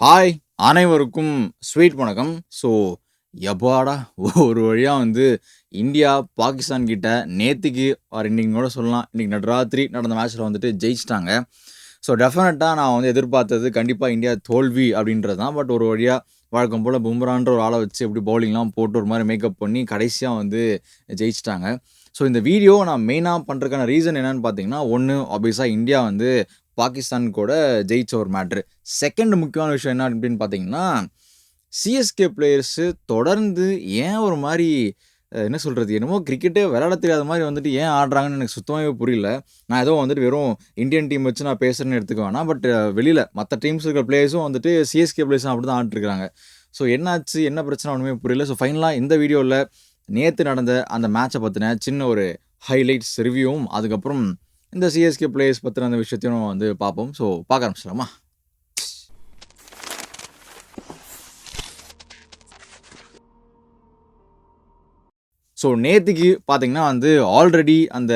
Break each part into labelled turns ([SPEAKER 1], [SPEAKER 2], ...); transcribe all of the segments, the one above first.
[SPEAKER 1] Hi அனைவருக்கும் sweet வணக்கம். So எப்பாடா ஒரு வழியாக வந்து இந்தியா பாகிஸ்தான் கிட்ட நேற்றுக்கு ஆர் இன்னைக்கு கூட சொல்லலாம் இன்றைக்கி நடுராத்திரி நடந்த மேட்ச்சில் வந்துட்டு ஜெயிச்சிட்டாங்க. ஸோ டெஃபினட்டாக நான் வந்து எதிர்பார்த்தது கண்டிப்பாக இந்தியா தோல்வி அப்படின்றது தான். பட் ஒரு வழியாக வழக்கம் போல் பும்ரான்ற ஒரு ஆளை வச்சு எப்படி பவுலிங்லாம் போட்டு ஒரு மாதிரி மேக்கப் பண்ணி கடைசியாக வந்து ஜெயிச்சிட்டாங்க. ஸோ இந்த வீடியோ நான் மெயினாக பண்ணுறதுக்கான ரீசன் என்னென்னு பார்த்தீங்கன்னா ஒன்று ஆப்வியஸாக இந்தியா வந்து பாகிஸ்தான் கூட ஜெயிச்ச ஒரு மேட்ரு செகண்ட் முக்கியமான விஷயம் என்ன அப்படின்னு பார்த்தீங்கன்னா சிஎஸ்கே பிளேயர்ஸு தொடர்ந்து ஏன் ஒரு மாதிரி என்ன சொல்கிறது என்னமோ கிரிக்கெட்டே விளையாட தெரியாத மாதிரி வந்துட்டு ஏன் ஆடுறாங்கன்னு எனக்கு சுத்தமாகவே புரியல. நான் ஏதோ வந்துட்டு வெறும் இந்தியன் டீம் வச்சு நான் பேசுகிறேன்னு எடுத்துக்க வேணாம். பட் வெளியில் மற்ற டீம்ஸ் இருக்கிற பிளேயர்ஸும் வந்துட்டு சிஎஸ்கே பிளேயர்ஸும் அப்படி தான் ஆடிட்டுருக்காங்க. ஸோ என்னாச்சு என்ன பிரச்சனை ஒன்றுமே புரியல. ஸோ ஃபைனலாக இந்த வீடியோவில் நேற்று நடந்த அந்த மேட்சை பற்றின சின்ன ஒரு ஹைலைட்ஸ் ரிவ்யூவும் அதுக்கப்புறம் இந்த சிஎஸ்கே பிளேயர்ஸ் பற்றின அந்த விஷயத்தையும் நம்ம வந்து பார்ப்போம். ஸோ பார்க்க ஆரம்பிச்சிடலாமா? ஸோ நேற்றுக்கு பார்த்தீங்கன்னா வந்து ஆல்ரெடி அந்த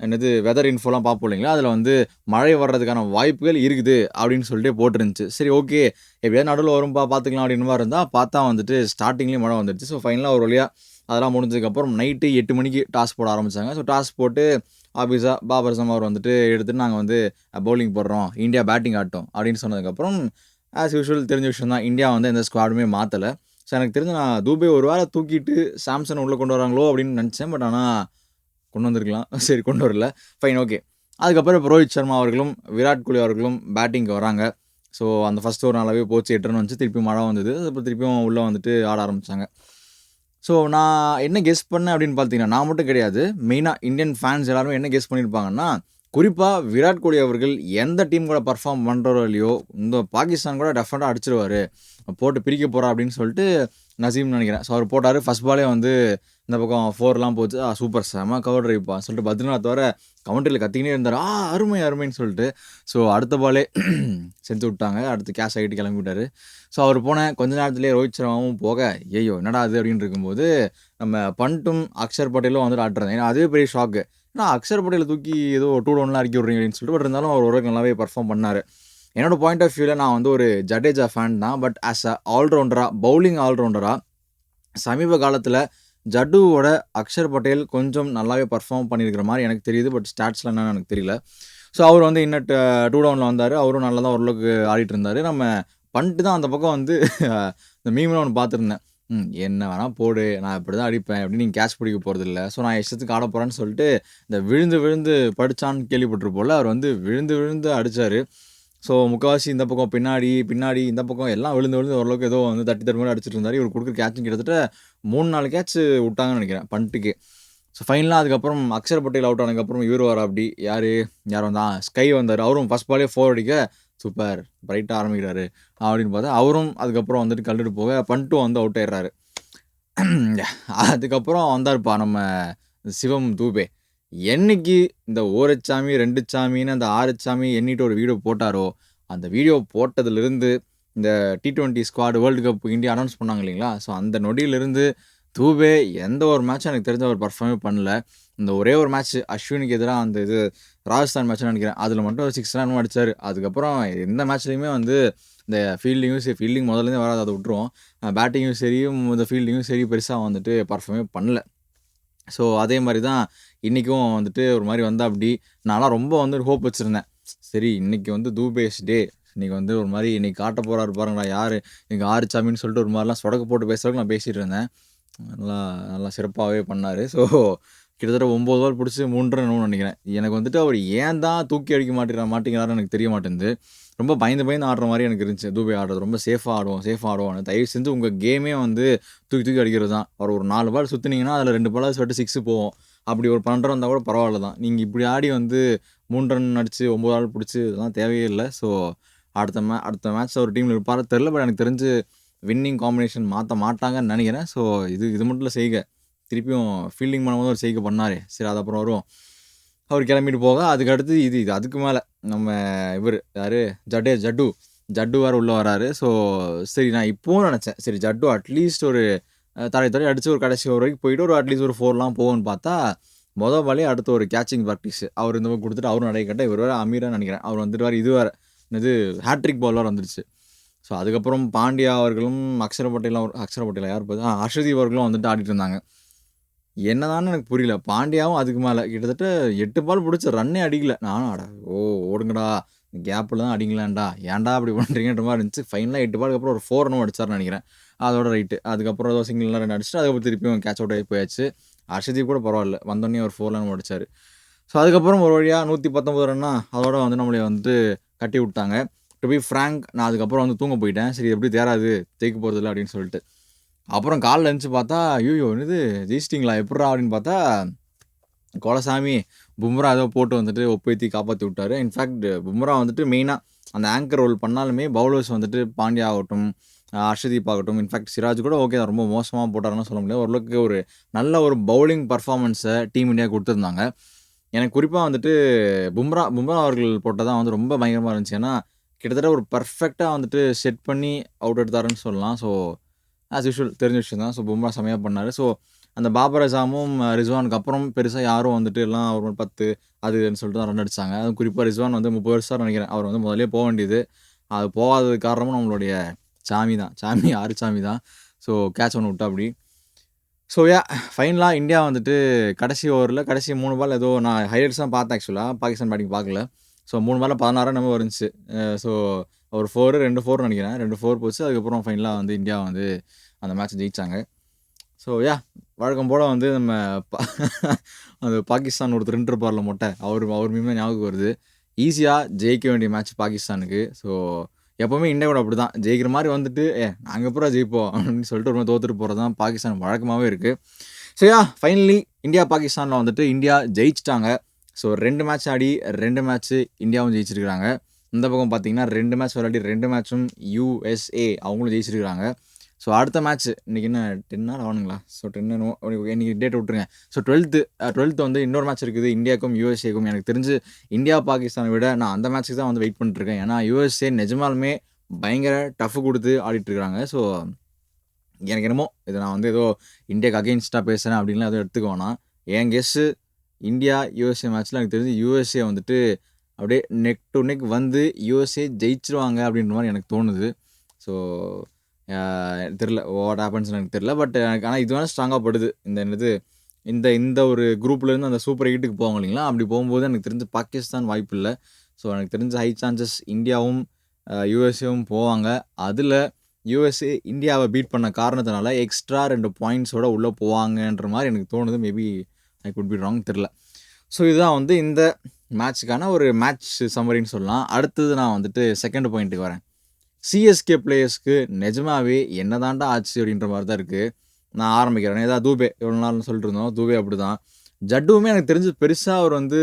[SPEAKER 1] என்னது வெதர் இன்ஃபோலாம் பார்ப்போம் இல்லைங்களா? அதில் வந்து மழை வர்றதுக்கான வாய்ப்புகள் இருக்குது அப்படின்னு சொல்லிட்டு போட்டிருந்துச்சு. சரி ஓகே எப்படியாவது நடுவில் வரும்பா பார்த்துக்கலாம் அப்படின்னு மாதிரி இருந்தால் பார்த்தா வந்துட்டு ஸ்டார்டிங்லேயும் மழை வந்துடுச்சு ஸோ ஃபைனலாக ஒரு வழியாக அதெல்லாம் முடிஞ்சதுக்கப்புறம் நைட்டு எட்டு மணிக்கு டாஸ் போட ஆரம்பித்தாங்க ஸோ டாஸ் போட்டு ஆஃபீஸாக பாபர் சம் அவர் வந்துட்டு எடுத்துட்டு நாங்கள் வந்து பவுலிங் போடுறோம். இந்தியா பேட்டிங் ஆட்டும் அப்படின்னு சொன்னதுக்கப்புறம் ஆஸ் யூஷுவல் தெரிஞ்ச விஷயம் தான். இந்தியா வந்து எந்த ஸ்குவாடுமே மாற்றலை ஸோ எனக்கு தெரிஞ்சு நான் தூபே ஒரு வேளை தூக்கிட்டு சாம்சங் உள்ளே கொண்டு வராங்களோ அப்படின்னு நினச்சேன். பட் ஆனால் கொண்டு வந்திருக்கலாம். சரி கொண்டு வரல. ஃபைன் ஓகே அதுக்கப்புறம் இப்போ ரோஹித் சர்மா அவர்களும் விராட் கோலி அவர்களும் பேட்டிங்க்கு வராங்க. ஸோ அந்த ஃபஸ்ட் ஒரு நாளாகவே போச்சு. எட்டுன்னு வந்துச்சு. திருப்பி மழை வந்தது. அப்புறம் திருப்பியும் உள்ளே வந்துட்டு ஆட ஆரம்பித்தாங்க ஸோ நான் என்ன கெஸ் பண்ணேன் அப்படின்னு பார்த்தீங்கன்னா நான் மட்டும் கிடையாது மெயினாக இந்தியன் ஃபேன்ஸ் எல்லாரும் என்ன கெஸ் பண்ணியிருப்பாங்கன்னா குறிப்பாக விராட் கோலி அவர்கள் எந்த டீம் கூட பர்ஃபார்ம் பண்ணுறோ இல்லையோ இந்த பாகிஸ்தான் கூட டெஃபினட்டாக அடிச்சிருவார். போட்டு பிரிக்க போகிறா அப்படின்னு சொல்லிட்டு நசீம் நினைக்கிறேன். ஸோ அவர் போட்டார். ஃபஸ்ட் பாலே வந்து இந்த பக்கம் ஃபோர்லாம் போச்சு. ஆ சூப்பர் செம கவர் ட்ரைப்பா சொல்லிட்டு பத்ரிநாத் வர கவுண்டரியில் கத்திக்கினே இருந்தார். ஆ அருமை அருமைன்னு சொல்லிட்டு. ஸோ அடுத்த பாலே செஞ்சு விட்டாங்க. அடுத்து கேஷ் ஆகிட்டு கிளம்பிட்டார் ஸோ அவர் போன கொஞ்ச நேரத்துலேயே ரோஹித் சர்மாவும் போக ஐயோ என்னடா அது அப்படின்னு இருக்கும்போது நம்ம பண்ட்டும் அக்ஷர் பட்டேலும் வந்துட்டு ஆட்டுறது ஏன்னா அதுவே பெரிய ஷாக்கு நான் அக்ஷர் பட்டேலை தூக்கி ஏதோ டூ டவுன்லாம் அடிக்க விட்றீங்க அப்படின்னு சொல்லிட்டு பட் இருந்தாலும் அவர் ஒரு நல்லாவே பர்ஃபார்ம் பண்ணார். என்னோடய பாயிண்ட் ஆஃப் வியூவில் நான் வந்து ஒரு ஜடேஜா ஃபேன் தான் பட் ஆஸ் அ ஆல்ரவுண்டராக பவுலிங் ஆல்ரவுண்டராக சமீப காலத்தில் ஜட்டுவோட அக்ஷர் பட்டேல் கொஞ்சம் நல்லாவே பர்ஃபார்ம் பண்ணியிருக்கிற மாதிரி எனக்கு தெரியுது பட் ஸ்டாட்ஸ்லாம் என்னன்னு எனக்கு தெரியல. ஸோ அவர் வந்து இன்னும் டூ டவுனில் வந்தார். அவரும் நல்லா தான் ஓரளவுக்கு ஆடிட்டு இருந்தார். நம்ம பண்ணிட்டு தான் அந்த பக்கம் வந்து இந்த மீமில் ஒன்று பார்த்துருந்தேன். ம் என்ன வேணால் போடு. நான் இப்படி தான் அடிப்பேன். அப்படின்னு நீங்கள் கேட்ச் பிடிக்க போகிறது இல்லை ஸோ நான் இஷ்டத்துக்கு ஆட போகிறேன்னு சொல்லிட்டு இந்த விழுந்து விழுந்து படித்தான்னு கேள்விப்பட்டிருப்போம்ல. அவர் வந்து விழுந்து விழுந்து அடித்தார் ஸோ முக்கால்வாசி இந்த பக்கம் பின்னாடி பின்னாடி இந்த பக்கம் எல்லாம் விழுந்து விழுந்து ஓரளவுக்கு ஏதோ வந்து தட்டி தட்டி மாதிரி அடிச்சிட்டு இருந்தார். இவர் கொடுக்குற கேட்சும் கிட்டத்தட்ட மூணு நாலு கேட்ச் விட்டாங்கன்னு நினைக்கிறேன் பண்ட்டுக்கு. ஸோ ஃபைனலாக அதுக்கப்புறம் அக்ஷர் பட்டேல் அவுட் ஆனதுக்கப்புறம் இவர் வர அப்படி யார்? யார் வந்தா? ஸ்கை வந்தார். அவரும் ஃபஸ்ட் பாலே ஃபோர் அடிக்க சூப்பர் பிரைட்டாக ஆரம்பிக்கிறாரு. அப்படின்னு பார்த்தா அவரும் அதுக்கப்புறம் வந்துட்டு கல்லுட்டு போக பண்ட்டும் வந்து அவுட் ஆயிடுறாரு. அதுக்கப்புறம் வந்தார்ப்பா நம்ம சிவம் தூபே. என்னைக்கு இந்த ஓரச்சாமி ரெண்டு சாமின்னு அந்த ஆறு சாமி எண்ணிட்டு ஒரு வீடியோ போட்டாரோ அந்த வீடியோ போட்டதுலேருந்து இந்த T twenty squad world cup India announce பண்ணாங்க இல்லைங்களா? ஸோ அந்த நொடியிலிருந்து தூபே எந்த ஒரு மேட்சும் எனக்கு தெரிஞ்ச அவர் பர்ஃபார்மே பண்ணல. இந்த ஒரே ஒரு மேட்ச் அஸ்வினுக்கு எதிராக அந்த இது ராஜஸ்தான் மேட்ச்னு நினைக்கிறேன். அதில் மட்டும் ஒரு சிக்ஸ் ரன் அடித்தார் அதுக்கப்புறம் எந்த மேட்ச்லையுமே வந்து இந்த ஃபீல்டிங்கும் சரி ஃபீல்டிங் முதல்லேருந்தே வராது அதை விட்டுருவோம். பேட்டிங்கும் சரி இந்த ஃபீல்டிங்கும் சரி பெருசாக வந்துட்டு பர்ஃபார்மே பண்ணல. ஸோ அதே மாதிரி தான் இன்றைக்கும் வந்துட்டு ஒரு மாதிரி வந்தா அப்படி. நான்லாம் ரொம்ப வந்து ஹோப் வச்சுருந்தேன். சரி இன்றைக்கி வந்து தூபேஷ் டே இன்றைக்கி வந்து ஒரு மாதிரி இன்றைக்கி காட்ட போகிறாரு பாருங்களா யார்? இன்றைக்கி ஆறு சாமின்னு சொல்லிட்டு ஒரு மாதிரிலாம் சொடக்கு போட்டு பேசுறதுக்கு நான் பேசிகிட்டு இருந்தேன். நல்லா நல்லா சிறப்பாகவே பண்ணார். ஸோ கிட்டத்தட்ட ஒம்பது பால் பிடிச்சி மூன்று ரன் நினைக்கிறேன். எனக்கு வந்துட்டு அவர் ஏன் தான் தூக்கி அடிக்க மாட்டேங்கிறா மாட்டேங்கிறாரு எனக்கு தெரிய மாட்டேங்குது. ரொம்ப பயந்து பயந்து ஆடுற மாதிரி எனக்கு இருந்துச்சு. தூபை ஆடுறது ரொம்ப சேஃபாக ஆடுவோம் சேஃபாக ஆடுவோம் தயவு செஞ்சு உங்கள் கேமே வந்து தூக்கி தூக்கி அடிக்கிறது தான். அவர் ஒரு நாலு பால் சுற்றுனீங்கன்னா அதில் ரெண்டு பால் சொல்லிட்டு சிக்ஸு போவோம். அப்படி ஒரு பன்னெண்டு வந்தால் கூட பரவாயில்ல தான். நீங்கள் இப்படி ஆடி வந்து மூன்று ரன் அடித்து ஒம்பது ஆள் பிடிச்சி இதெல்லாம் தேவையே இல்லை ஸோ அடுத்த மே அடுத்த மேட்ச் ஒரு டீமில் இருப்பார் தெரில பட் எனக்கு தெரிஞ்சு வின்னிங் காம்பினேஷன் மாற்ற மாட்டாங்கன்னு நினைக்கிறேன். ஸோ இது இது மட்டும் இல்லை செய்க. திருப்பியும் ஃபீல்டிங் பண்ணும்போது ஒரு செய்கை பண்ணார். சரி அது அப்புறம் வரும் அவர் கிளம்பிட்டு போக அதுக்கு அடுத்து இது இது அதுக்கு மேலே நம்ம இவர் யார்? ஜடே ஜட்டு. ஜட்டு வேறு உள்ளே வராரு. ஸோ சரி நான் இப்போவும் நினச்சேன். சரி ஜட்டு அட்லீஸ்ட் ஒரு அஹ், தடை அடித்து ஒரு கடைசி ஒரு வரைக்கும் போயிட்டு ஒரு அட்லீஸ்ட் ஒரு ஃபோர்லாம் போகும்னு பார்த்தா மொதல் பாலே அடுத்த ஒரு கேச்சிங் ப்ராக்டிஸ் அவர் இந்த மாதிரி கொடுத்துட்டு அவரும் நடை கட்ட இவர் வேறு அமீரான்னு நினைக்கிறேன். அவர் வந்துட்டு இது வேறு இது ஹேட்ரிக் பால் வேறு வந்துருச்சு. ஸோ அதுக்கப்புறம் பாண்டியா அவர்களும் அக்ஷர பட்டேலாம் ஒரு- அக்ஷர பட்டேலா யார் பார்த்து ஹர்ஷதீப் அவர்களும் வந்துட்டு ஆடிட்டு இருந்தாங்க. என்னதான்னு எனக்கு புரியல. பாண்டியாவும் அதுக்கு மேலே. கிட்டத்தட்ட எட்டு பால் பிடிச்ச ரன்னே அடிக்கல. நானும் அட ஓ ஓடுங்கடா. கேப்பில் தான் அடிங்களான்டா ஏன்டா அப்படி பண்ணுறீங்கன்ற மாதிரி இருந்துச்சு. ஃபைனலாக எட்டு பாலுக்கு அப்புறம் ஒரு ஃபோர் ரன் அடிச்சார்னு நினைக்கிறேன். அதோட ரைட்டு அதுக்கப்புறம் ஏதோ சிங்கிள்லாம் ரெண்டு அடிச்சுட்டு அதுக்கப்புறம் திருப்பியும் கேட்ச் அவுட் ஆகி போயாச்சு. ஹர்ஷதீப் கூட பரவாயில்ல. வந்தோடனே ஒரு ஃபோர் ரன் அடிச்சார். ஸோ அதுக்கப்புறம் ஒரு வழியாக நூற்றி பத்தொம்பது ரன்னா அதோட வந்து நம்மளை வந்து கட்டி விட்டாங்க. டு பி ஃப்ராங்க் நான் அதுக்கப்புறம் வந்து தூங்க போயிட்டேன். சரி எப்படி தேராது? ஜெயிக்க போகிறதில்ல அப்படின்னு சொல்லிட்டு. அப்புறம் காலில் எழுந்துச்சு பார்த்தா ஐயோ என்னது ஜெயிச்சிட்டிங்களா எப்பட்றா அப்படின்னு பார்த்தா கோலசாமி பும்ரா ஏதோ போட்டு வந்துட்டு ஒப்பேத்தி காப்பாற்றி விட்டார். இன்ஃபேக்ட் பும்ரா வந்துட்டு மெயினாக அந்த ஆங்கர் ரோல் பண்ணாலுமே பவுலர்ஸ் வந்துட்டு பாண்டியா ஆகட்டும் அர்ஷதீப் ஆகட்டும் இன்ஃபேக்ட் சிராஜ் கூட ஓகே ரொம்ப மோசமாக போட்டாருன்னு சொல்ல முடியாது. ஓரளவுக்கு ஒரு நல்ல ஒரு பவுலிங் பர்ஃபார்மன்ஸை டீம் இண்டியா கொடுத்துருந்தாங்க. எனக்கு குறிப்பாக வந்துட்டு பும்ரா பும்ரா அவர்கள் போட்டதான் வந்து ரொம்ப பயங்கரமாக இருந்துச்சு. ஏன்னா கிட்டத்தட்ட ஒரு பர்ஃபெக்டாக வந்துட்டு செட் பண்ணி அவுட் எடுத்தாருன்னு சொல்லலாம். ஸோ ஆஸ் யூஷுவல் தெரிஞ்ச விஷயம் தான். ஸோ பும்ரா செமையாக பண்ணார். ஸோ அந்த பாபர் அசாமும் ரிஸ்வானுக்கு அப்புறம் பெருசாக யாரும் வந்துட்டு எல்லாம் ஒரு பத்து அதுன்னு சொல்லிட்டு தான் ரன் அடிச்சாங்க. அதுவும் குறிப்பாக ரிஸ்வான் வந்து முப்பது வருஷம் நினைக்கிறேன். அவர் வந்து முதலே போக வேண்டியது. அது போகாதது காரணமும் நம்மளுடைய சாமி தான். சாமி ஆறு சாமி தான். ஸோ கேட்ச் ஒன்று விட்டா அப்படி. ஸோ யா ஃபைனலாக இந்தியா வந்துட்டு கடைசி ஓவரில் கடைசி மூணு பால் ஏதோ நான் ஹைலைட்ஸ் தான் பார்த்தேன் ஆக்சுவலாக பாகிஸ்தான் பேட்டிங் பார்க்கல. ஸோ மூணு பால் பதினாறு நம்ம இருந்துச்சு. ஸோ ஒரு ஃபோர் ரெண்டு ஃபோர் நினைக்கிறேன். ரெண்டு ஃபோர் போச்சு. அதுக்கப்புறம் ஃபைனலாக வந்து இந்தியா வந்து அந்த மேட்ச் ஜெயித்தாங்க ஸோ யா வழக்கம் போல் வந்து நம்ம பா அந்த பாகிஸ்தான் ஒருத்தர் இருப்பார்ல மொட்டை. அவர் அவர் மீமே ஞாபகம் வருது. ஈஸியாக ஜெயிக்க வேண்டிய மேட்ச் பாகிஸ்தானுக்கு. ஸோ எப்போவுமே இந்தியா கூட அப்படி தான் ஜெயிக்கிற மாதிரி வந்துட்டு ஏ நாங்கள் அப்புறம் ஜெயிப்போம்? அப்படின்னு சொல்லிட்டு ஒரு தோத்துட்டு போகிறது தான் பாகிஸ்தான் வழக்கமாகவே இருக்குது ஸோ யா ஃபைனலி இந்தியா பாகிஸ்தானில் வந்துட்டு இந்தியா ஜெயிச்சிட்டாங்க. ஸோ ரெண்டு மேட்ச் ஆடி ரெண்டு மேட்ச்சு இந்தியாவும் ஜெயிச்சிருக்கிறாங்க. இந்த பக்கம் பார்த்தீங்கன்னா ரெண்டு மேட்ச் விளையாடி ரெண்டு மேட்சும் யூஎஸ்ஏ அவங்களும் ஜெயிச்சிருக்கிறாங்க. ஸோ அடுத்த மேட்ச் இன்றைக்கி என்ன டென் நாள் ஆகணுங்களா? ஸோ டென் இன்றைக்கி டேட் விட்டுருங்க. ஸோ டுவெல்த்து டுவெல்த்து வந்து இன்னொரு மேட்ச் இருக்குது. இந்தியாவுக்கும் யூஎஸ்ஏக்கும் எனக்கு தெரிஞ்சு இந்தியா பாகிஸ்தானை விட நான் அந்த மேட்ச்சுக்கு தான் வந்து வெயிட் பண்ணிட்டுருக்கேன். ஏன்னா யூஎஸ்ஏ நிஜமாலுமே பயங்கர டஃப் கொடுத்து ஆடிட்டுருக்குறாங்க. ஸோ எனக்கு என்னமோ இதை நான் வந்து ஏதோ இந்தியாவுக்கு அகெயின்ஸ்டாக பேசுகிறேன் அப்படின்லாம் எதுவும் எடுத்துக்கோனா என் கெஸ்ஸு இந்தியா யூஎஸ்ஏ மேட்ச்சில் எனக்கு தெரிஞ்சு யூஎஸ்ஏ வந்துட்டு அப்படியே நெக் டு நெக் வந்து யூஎஸ்ஏ ஜெயிச்சிருவாங்க அப்படின்ற மாதிரி எனக்கு தோணுது. ஸோ தெரில வாட் ஹேப்பன்ஸ் எனக்கு தெரில பட் எனக்கு ஆனால் இது வேணால் ஸ்ட்ராங்காக படுது. இந்த என்னது இந்த இந்த ஒரு குரூப்லேருந்து அந்த சூப்பர் எயிட்டுக்கு போவாங்க இல்லைங்களா? அப்படி போகும்போது எனக்கு தெரிஞ்சு பாகிஸ்தான் வாய்ப்பு இல்லை. ஸோ எனக்கு தெரிஞ்ச ஹை சான்சஸ் இந்தியாவும் யூஎஸ்ஏவும் போவாங்க. அதில் யூஎஸ்ஏ இந்தியாவை பீட் பண்ண காரணத்தினால எக்ஸ்ட்ரா ரெண்டு பாயிண்ட்ஸோட உள்ளே போவாங்கன்ற மாதிரி எனக்கு தோணுது. Maybe I could be wrong தெரில ஸோ இதுதான் வந்து இந்த மேட்ச்சுக்கான ஒரு மேட்ச் சம்மரின்னு சொல்லலாம். அடுத்தது நான் வந்துட்டு செகண்ட் பாயிண்ட்டுக்கு வரேன். சிஎஸ்கே பிளேயர்ஸ்க்கு நிஜமாவே என்னதாண்டா ஆச்சு அப்படின்ற மாதிரி தான் இருக்குது நான் ஆரம்பிக்கிறேன். ஏதாவது தூபே இவ்வளோ நாள்னு சொல்லிட்டு இருந்தோம். தூபே அப்படி தான் ஜட்டுவுமே எனக்கு தெரிஞ்சு பெருசாக அவர் வந்து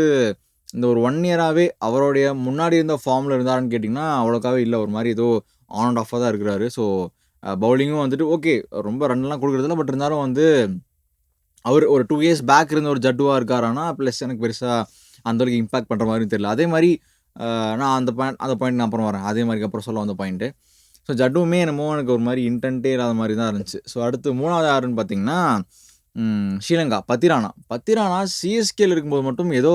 [SPEAKER 1] இந்த ஒரு ஒன் இயராகவே அவருடைய முன்னாடி இருந்த ஃபார்மில் இருந்தாருன்னு கேட்டிங்கன்னா அவ்வளோக்காவே இல்லை. ஒரு மாதிரி ஏதோ ஆன் அண்ட் ஆஃபாக தான் இருக்கிறாரு. ஸோ பவுலிங்கும் வந்துட்டு ஓகே ரொம்ப ரன்லாம் கொடுக்குறதில்ல. பட் இருந்தாலும் வந்து அவர் ஒரு டூ இயர்ஸ் பேக் இருந்த ஒரு ஜட்டுவாக இருக்காரானா ப்ளஸ் எனக்கு பெருசாக அந்தளவுக்கு இம்பாக்ட் பண்ணுற மாதிரி தெரியல. அதே மாதிரி நான் அந்த பாயிண்ட் அந்த பாயிண்ட் நான் அப்புறம் வரேன். அதே மாதிரி அப்புறம் சொல்ல வந்த பாயிண்ட்டு ஸோ ஜட்டுமே என்னமோ எனக்கு ஒரு மாதிரி இன்டென்ட்டே இல்லாத மாதிரி தான் இருந்துச்சு. ஸோ அடுத்து மூணாவது யாருன்னு பார்த்தீங்கன்னா ஸ்ரீலங்கா. பத்திரானா. பத்திரானா சிஎஸ்கேல இருக்கும்போது மட்டும் ஏதோ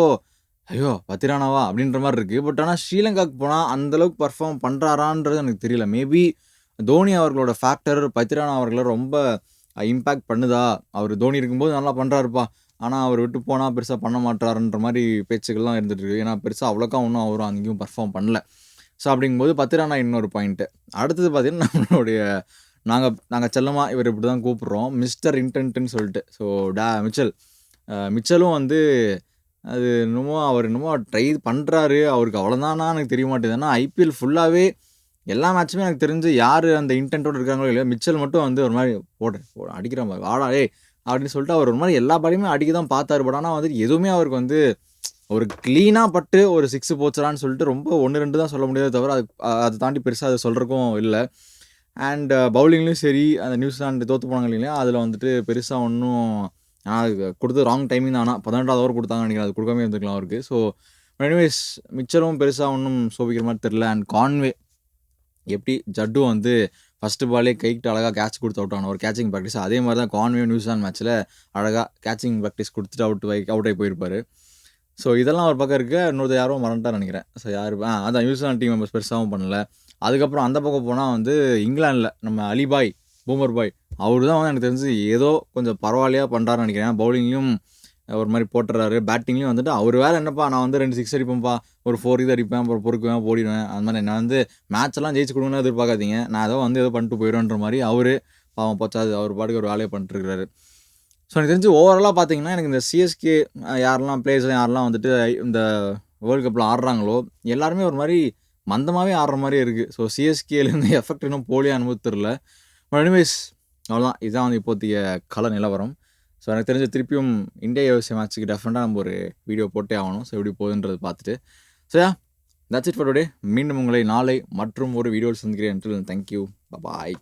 [SPEAKER 1] ஐயோ பத்திரானாவா? அப்படின்ற மாதிரி இருக்குது பட் ஆனால் ஸ்ரீலங்காவுக்கு போனால் அந்தளவுக்கு பர்ஃபார்ம் பண்ணுறாரான்றது எனக்கு தெரியல. மேபி தோனி அவர்களோட ஃபேக்டர் பத்திரானா அவர்களை ரொம்ப இம்பேக்ட் பண்ணுதா? அவர் தோனி இருக்கும்போது நல்லா பண்ணுறாருப்பா ஆனால் அவர் விட்டு போனால் பெருசாக பண்ண மாட்டாருன்ற மாதிரி பேச்சுக்கள்லாம் இருந்துட்டு இருக்கு. ஏன்னா பெருசாக அவ்வளோக்கா ஒன்றும் அவரும் அங்கேயும் பர்ஃபார்ம் பண்ணல. ஸோ அப்படிங்கும்போது பத்திரானா இன்னொரு பாயிண்ட்டு அடுத்தது பார்த்தீங்கன்னா நம்மளுடைய நாங்கள் நாங்கள் செல்லமாக இவர் இப்படி தான் கூப்பிட்றோம். மிஸ்டர் இன்டென்ட்னு சொல்லிட்டு. ஸோ டா மிச்சல். மிச்சலும் வந்து அது என்னமோ அவர் என்னமோ ட்ரை பண்ணுறாரு அவருக்கு அவ்வளோதானா எனக்கு தெரிய மாட்டேது ஏன்னா ஐபிஎல் ஃபுல்லாகவே எல்லா மேட்சுமே எனக்கு தெரிஞ்சு யார் அந்த இன்டென்ட்டோடு இருக்காங்களோ இல்லையோ மிச்சல் மட்டும் வந்து ஒரு மாதிரி போடுறேன் அடிக்கிற மாதிரி வாடா ஏய் அப்படின்னு சொல்லிட்டு அவர் ஒரு மாதிரி எல்லா பாடியுமே அடிக்க தான் பார்த்தாரு. பட் ஆனால் வந்து எதுவுமே அவருக்கு வந்து ஒரு க்ளீனாக பட்டு ஒரு சிக்ஸ் போச்சுடான்னு சொல்லிட்டு ரொம்ப ஒன்று ரெண்டு தான் சொல்ல முடியாது தவிர அது அதை தாண்டி பெருசாக அதை சொல்கிறக்கும் இல்லை. அண்ட் பவுலிங்லேயும் uh, சரி அந்த நியூசிலாண்டு தோற்று போனாங்க இல்லைங்களா அதில் வந்துட்டு பெருசாக ஒன்றும் ஆனால் அது கொடுத்து ராங் டைமிங் தான். ஆனால் பதினெட்டாவது ஓவர் கொடுத்தாங்க நினைக்கிறேன். அது கொடுக்காம இருந்துக்கலாம் அவருக்கு. ஸோ எனிவேஸ் மிச்சரும் பெருசாக ஒன்றும் சோபிக்கிற மாதிரி தெரில அண்ட் கான்வே எப்படி ஜட்டு வந்து ஃபஸ்ட்டு பாலே கைக்கிட்ட அழகாக கேட்ச் கொடுத்து அவுட் ஆன ஒரு கேச்சிங் ப்ராக்டிஸ் அதே மாதிரி தான் கான்வே நியூசிலாந்து மேட்ச்சில் அழகாக கேச்சிங் ப்ராக்டிஸ் கொடுத்துட்டு அவுட் வை அவுட் ஆகி போயிருப்பார். ஸோ இதெல்லாம் ஒரு பக்கம் இருக்குது இன்னொரு யாரும் மறந்துட்டா நினைக்கிறேன். ஸோ யார்? ஆ அதான் நியூசிலாந்து டீம் மெம்பர்ஸ் பெருசாகவும் பண்ணல. அதுக்கப்புறம் அந்த பக்கம் போனால் வந்து இங்கிலாந்தில் நம்ம அலிபாய் பூமர் பாய் அவர் தான் வந்து எனக்கு தெரிஞ்சு ஏதோ கொஞ்சம் பரவாயில்லையா பண்ணுறாருன்னு நினைக்கிறேன். பவுலிங்லேயும் ஒரு மாதிரி போட்டுறாரு. பேட்டிங்லேயும் வந்துட்டு அவர் வேறு என்னப்பா நான் வந்து ரெண்டு சிக்ஸ் அடிப்பேன்ப்பா ஒரு ஃபோர் இது அடிப்பேன் அப்புறம் பொறுக்குவேன் போடிடுவேன். அந்த மாதிரி நான் வந்து மேட்ச் எல்லாம் ஜெயிச்சு கொடுங்கன்னு எதிர்பார்க்காதீங்க. நான் ஏதோ வந்து ஏதோ பண்ணிட்டு போயிடுவேன்ற மாதிரி அவர் பாவம் போச்சாது அவர் பாட்டுக்கு ஒரு வேலையை பண்ணிட்டுருக்காரு ஸோ எனக்கு தெரிஞ்சு ஓவராலாக பார்த்தீங்கன்னா எனக்கு இந்த சிஎஸ்கே யாரெல்லாம் பிளேயர்ஸ் யாரெல்லாம் வந்துட்டு இந்த வேர்ல்டு கப்பில் ஆடுறாங்களோ எல்லாருமே ஒரு மாதிரி மந்தமாகவே ஆடுற மாதிரி இருக்குது ஸோ சிஎஸ்கேலேருந்து எஃபெக்ட் இன்னும் போலியாக அனுபவத்து தெரில பட் எனிவேஸ் அவ்வளோதான் இதுதான் வந்து இப்போத்திய கள நிலவரம். ஸோ எனக்கு தெரிஞ்ச திருப்பியும் இந்தியா யோசிய மேட்ச்சுக்கு டெஃபரெண்டாக நம்ம ஒரு வீடியோ போட்டே ஆகணும். ஸோ எப்படி போகுதுன்றது பார்த்துட்டு. So ya that's it for today மீண்டும் உங்களை நாளை மற்றும் ஒரு வீடியோவில் சந்திக்கிறேன். Thank you bye